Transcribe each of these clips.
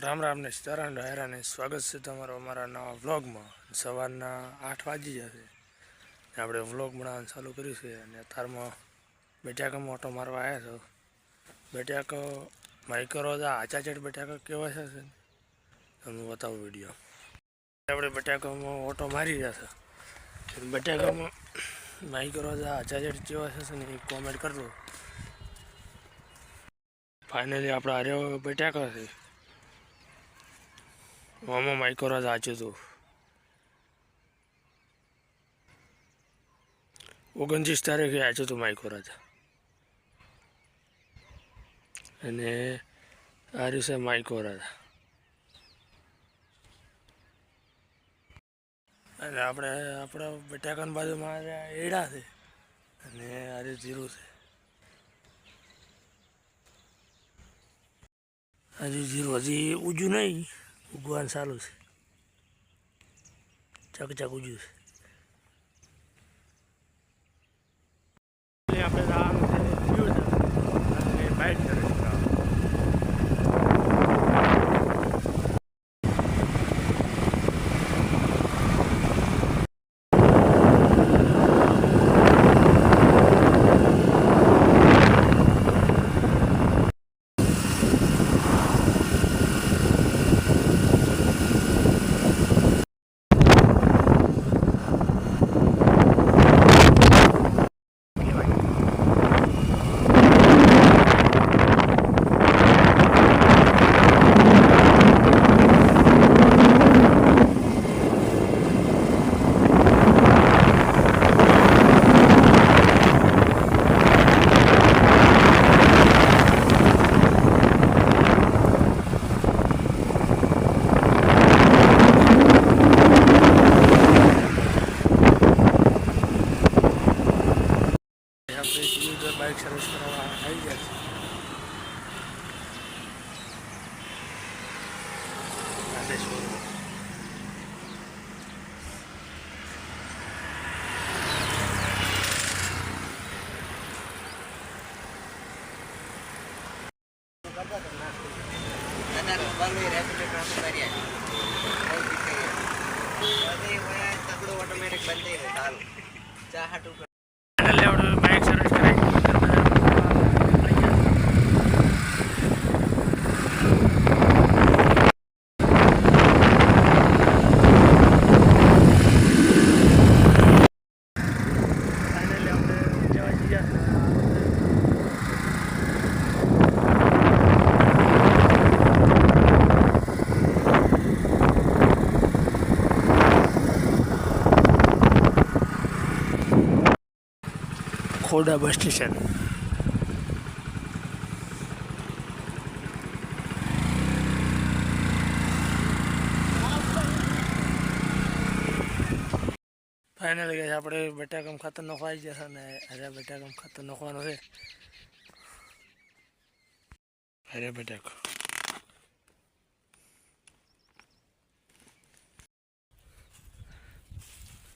રામ રામ ને સીતારામ રાયરાને સ્વાગત છે તમારો અમારા નવા વ્લોગમાં. સવારના આઠ વાગી જશે આપણે વ્લોગ બનાવવાનું ચાલુ કર્યું છે અને અત્યારમાં બેટાકામાં ઓટો મારવા આવ્યા છો. બેટાકો માઇકરો આચા આચાચેટ બેટાકો કેવા છે તમને બતાવું વીડિયો. આપણે બેટાકામાં ઓટો મારી રહ્યા છે. બેટાકામાં માઇકરો આચાચેટ કેવા છે ને એ કોમેન્ટ કરજો ફાઇનલી આપણે આર્યો બેટાકો છે. આમાં માઇક્રો આચ્યું હતું ઓગણત્રીસ તારીખે આચું હતું માઇક્રો જ અને આ દિવસે માઇક્રો જ અને આપણે આપણા બટાકાની બાજુમાં એડા છે અને આ રીતે જીરું છે હજી જીરું હજી ઉજ્યું નહીં ઉગવાનું ચાલુ છે. ચકચક ઉજ્યું છે. આપણે જવાનું છે દીવદર અને બાઇક સર્વિસ કરાવવા. આપણે દીવદર બાઇક સર્વિસ કરવા આવી ગયા છે. ઓટોમેટિક બંધ થઈ ગયો ચાલુ ચા હાટું ફાઇનલી આપણે બાઇક સર્વિસ કરાવી ફાઇનલી આપણે જવા ગયા ખોડા બસ સ્ટેશન ફાઇનલી ગઈ આપણે બટાકમ ખાતર નખવાઈ જશે ને અરે બટાકમ ખાતર નખવાનું છે. અરે બટાક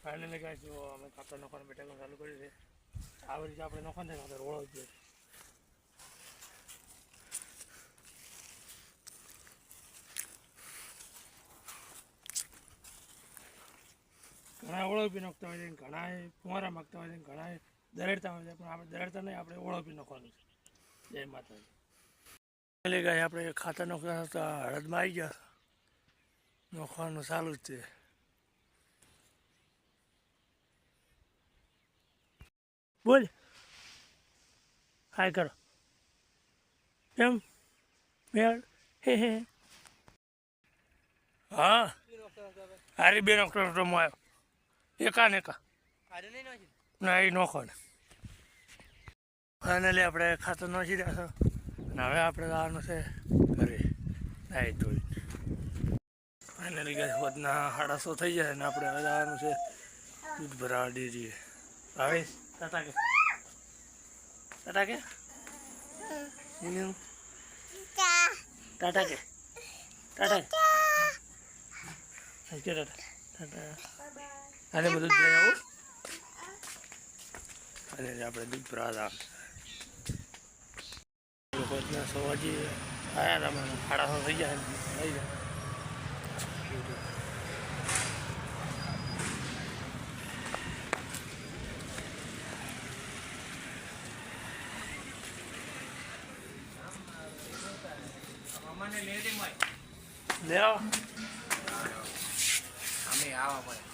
ફાઇનલી ગાય જો અમે ખાતર નખવાનું બટાકમ ચાલુ કર્યું છે. આવી રીતે આપણે નખવાનું છે ખાતર ઓળો જોઈએ ઘણા ઓળખી નાખતા હોય છે ઘણા કુંવારા માગતા હોય છે ઘણા દરેડતા હોય છે, પણ આપણે દરેડતા નહીં, આપણે ઓળખી નાખવાનું છે. જય માતાજી. એટલે ગાય, આપણે ખાતર નોખતા હળદમાં આવી ગયા. નાખવાનું ચાલુ જ છે. બોલ. હાય કરો. એમ? મેળ? હે હે. હા. હારી બે ડોક્ટર રમવા આવ્યો. એકા ને એકા. ના એ નોખો ને. ફાઇનલી આપણે ખાતર નોખી રહ્યા છો. અને હવે આપણે જવાનું છે ઘરે. નાહી ધોઈ. ફાઇનલી ગયા વધના સાડાસો થઈ જાય ને આપણે હવે જવાનું છે દૂધ ભરાવા ડેરીએ. ભાવેશ ટાટા કે ટાટા કે મીનુ ટાટા કે ટાટા કે ટાટા ટાટા અને બધું જ લઈ આવું અને આપણે દૂધ ભરાવા જવાનું લોકોના સો વાગે આયા તમે સાડા થઈ જાય લઈ જાય મમ્માને લેડી મય લે આવો પડે